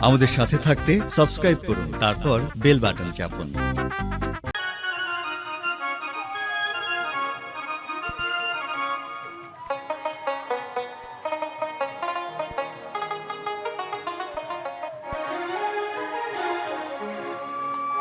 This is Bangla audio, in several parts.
আমাদের সাথে থাকতে সাবস্ক্রাইব করুন তারপর বেল বাটন চাপুন।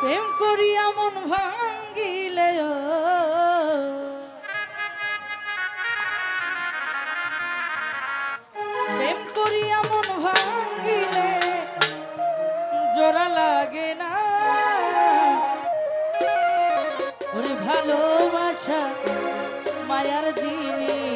প্রেম করিয়া মন ভাঙ্গিলে ভালোবাসা মায়ার জিনিস।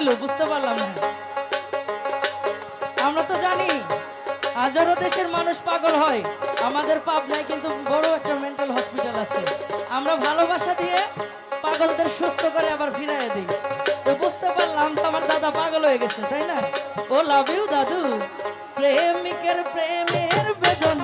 হইল, বুঝতে পারলাম না। আমরা তো জানি, হাজারো দেশের মানুষ পাগল হয়। আমাদের পাবনায় কিন্তু বড় একটা মেন্টাল হসপিটাল আছে। আমরা ভালোবাসা দিয়ে পাগলদের সুস্থ করে আবার ফিরাই দিই। তো বুঝতে পারলাম তো আমার দাদা পাগল হয়ে গেছে, তাই না? ও লাভ ইউ দাদু। প্রেমিকের প্রেমের বেদন